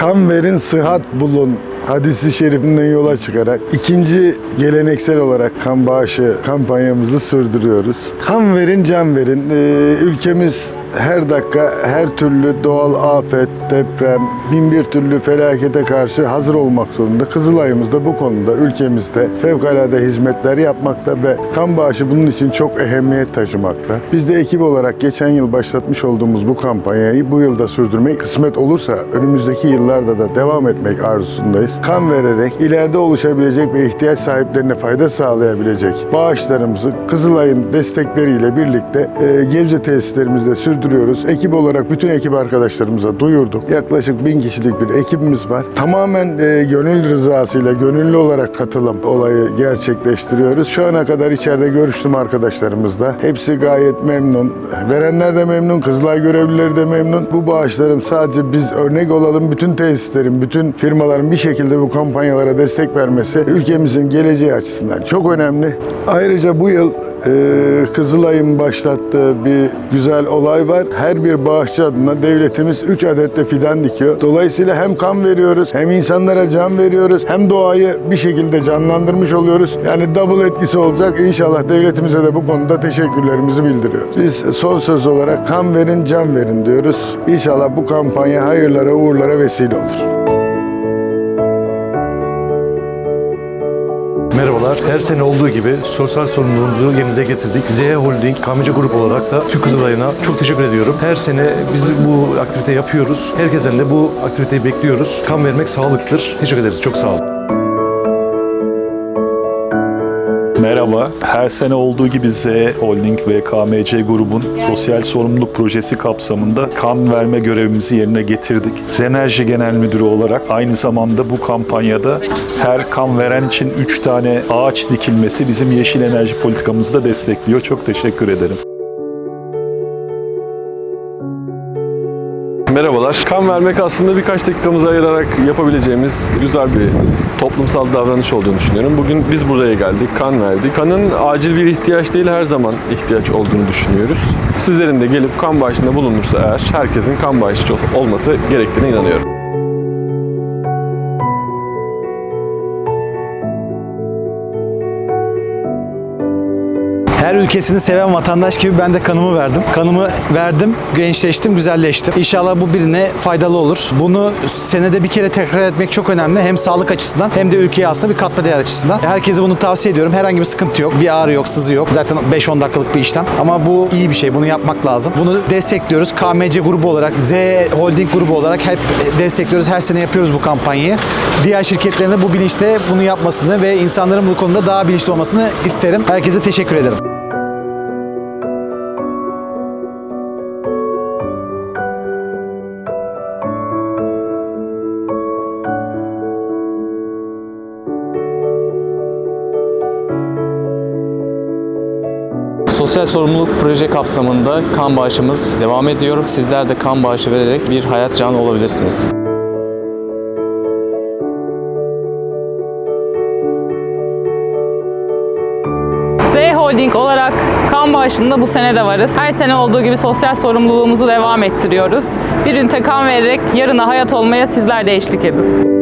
kan verin sıhhat bulun hadisi şerifinden yola çıkarak ikinci geleneksel olarak kan bağışı kampanyamızı sürdürüyoruz. Kan verin, can verin. Ee, ülkemiz her dakika her türlü doğal afet, deprem, bin bir türlü felakete karşı hazır olmak zorunda. Kızılay'ımız da bu konuda ülkemizde fevkalade hizmetler yapmakta ve kan bağışı bunun için çok ehemmiyet taşımakta. Biz de ekip olarak geçen yıl başlatmış olduğumuz bu kampanyayı bu yılda sürdürmek kısmet olursa önümüzdeki yıllarda da devam etmek arzusundayız. Kan vererek ileride oluşabilecek ve ihtiyaç sahiplerine fayda sağlayabilecek bağışlarımızı Kızılay'ın destekleriyle birlikte e, Gebze tesislerimizde sürdürüyoruz. Ekip olarak bütün ekip arkadaşlarımıza duyurduk. Yaklaşık bin kişilik bir ekibimiz var. Tamamen e, gönül rızasıyla, gönüllü olarak katılım olayı gerçekleştiriyoruz. Şu ana kadar içeride görüştüm arkadaşlarımızla. Hepsi gayet memnun. Verenler de memnun, Kızılay görevlileri de memnun. Bu bağışlarım sadece biz örnek olalım. Bütün tesislerin, bütün firmaların bir şekilde bu kampanyalara destek vermesi ülkemizin geleceği açısından çok önemli. Ayrıca bu yıl ee, Kızılay'ın başlattığı bir güzel olay var. Her bir bağışçı adına devletimiz 3 adet de fidan dikiyor. Dolayısıyla hem kan veriyoruz, hem insanlara can veriyoruz, hem doğayı bir şekilde canlandırmış oluyoruz. Yani double etkisi olacak. İnşallah devletimize de bu konuda teşekkürlerimizi bildiriyoruz. Biz son söz olarak kan verin, can verin diyoruz. İnşallah bu kampanya hayırlara, uğurlara vesile olur. Her sene olduğu gibi sosyal sorumluluğumuzu yerinize getirdik. Z Holding, Kamyacı Grup olarak da Türk Kızılay'ına çok teşekkür ediyorum. Her sene biz bu aktivite yapıyoruz. Herkesten de bu aktiviteyi bekliyoruz. Kan vermek sağlıktır. Teşekkür ederiz. Çok sağ olun. Merhaba. Her sene olduğu gibi Z Holding ve KMC grubun sosyal sorumluluk projesi kapsamında kan verme görevimizi yerine getirdik. Zenerji Genel Müdürü olarak aynı zamanda bu kampanyada her kan veren için 3 tane ağaç dikilmesi bizim yeşil enerji politikamızı da destekliyor. Çok teşekkür ederim. Merhabalar. Kan vermek aslında birkaç dakikamızı ayırarak yapabileceğimiz güzel bir toplumsal davranış olduğunu düşünüyorum. Bugün biz buraya geldik, kan verdik. Kanın acil bir ihtiyaç değil, her zaman ihtiyaç olduğunu düşünüyoruz. Sizlerin de gelip kan bağışında bulunursa eğer herkesin kan bağışçı olması gerektiğine inanıyorum. Her ülkesini seven vatandaş gibi ben de kanımı verdim. Kanımı verdim, gençleştim, güzelleştim. İnşallah bu birine faydalı olur. Bunu senede bir kere tekrar etmek çok önemli. Hem sağlık açısından hem de ülkeye aslında bir katma değer açısından. Herkese bunu tavsiye ediyorum. Herhangi bir sıkıntı yok. Bir ağrı yok, sızı yok. Zaten 5-10 dakikalık bir işlem. Ama bu iyi bir şey. Bunu yapmak lazım. Bunu destekliyoruz. KMC grubu olarak, Z Holding grubu olarak hep destekliyoruz. Her sene yapıyoruz bu kampanyayı. Diğer şirketlerin de bu bilinçte bunu yapmasını ve insanların bu konuda daha bilinçli olmasını isterim. Herkese teşekkür ederim. Sosyal sorumluluk proje kapsamında kan bağışımız devam ediyor. Sizler de kan bağışı vererek bir hayat canı olabilirsiniz. Z Holding olarak kan bağışında bu sene de varız. Her sene olduğu gibi sosyal sorumluluğumuzu devam ettiriyoruz. Bir ünite kan vererek yarına hayat olmaya sizler de eşlik edin.